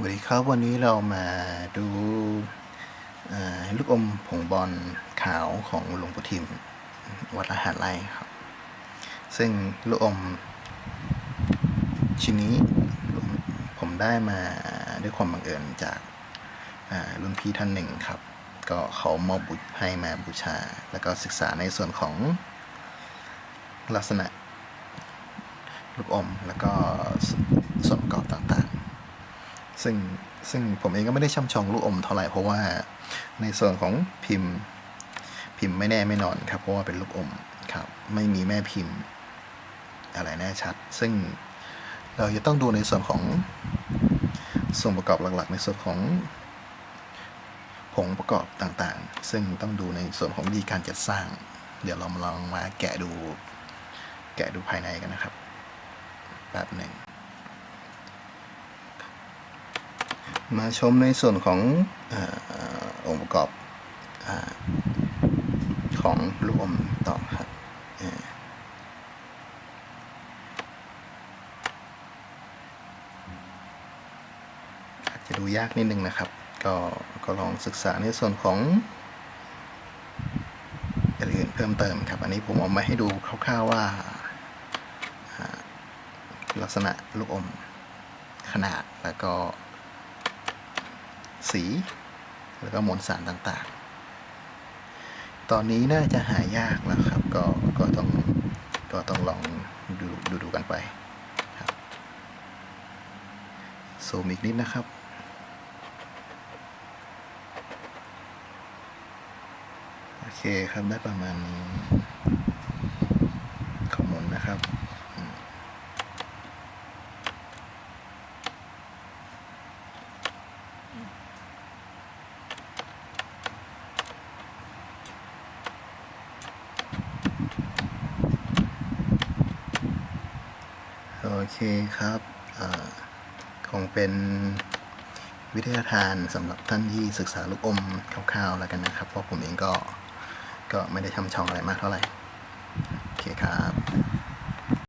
สวัสดีครับวันนี้เรามาดูลูกอมผงบอลขาวของหลวงปู่ทิม วัดละหารไร่ครับ ซึ่งลูกอมชิ้นนี้ผมได้มาด้วยความบังเอิญจากรุ่นพี่ท่านหนึ่งครับ ก็เขามอบบุญให้มาบูชา แล้วก็ศึกษาในส่วนของลักษณะลูกอมแล้วก็สส่วนประกอบต่างๆ ซึ่งซึ่งผมเองก็ไม่ได้ช่ำชองลูกอมเท่าไหร่เพราะว่าในส่วนของพิมพ์พิมพ์ไม่แน่ไม่นอนครับ เพราะว่าเป็นลูกอมครับ ไม่มีแม่พิมพ์ อะไรแน่ชัด ซึ่งเราจะต้องดูในส่วนของส่วนประกอบหลักๆ ในส่วนของผงประกอบต่างๆ ซึ่งต้องดูในส่วนของวิธีการจัดสร้าง เดี๋ยวเรามาลองมาแกะดู แกะดูภายในกันนะครับแบบหนึ่ง มาชมในส่วนของอองค์ประกอบอของลูกอมต่อครับอาจจะดูยากนิดนึงนะครับ ก็ก็ลองศึกษาในส่วนของอย่างอื่นเพิ่มเติมครับ อันนี้ผมเอามาให้ดูคร่าวๆว่า ลักษณะลูกอมขนาดแล้วก็ สี แล้วก็มวลสารต่างๆ ตอนนี้น่าจะหายากแล้วครับ ก็ก็ต้องก็ต้องลองดูดูดูกันไปครับซูมอีกนิดนะครับโอเคครับได้ประมาณนี้ขอหมุนนะครับ โอ เคครับอคงเป็นวิทยาทานสำหรับท่านที่ศึกษาลูกอมคร่าวๆแล้วกันนะครับ เพราะผมเองก็ก็ไม่ได้ทำช่องอะไรมากเท่าไหร่ โอเคครับ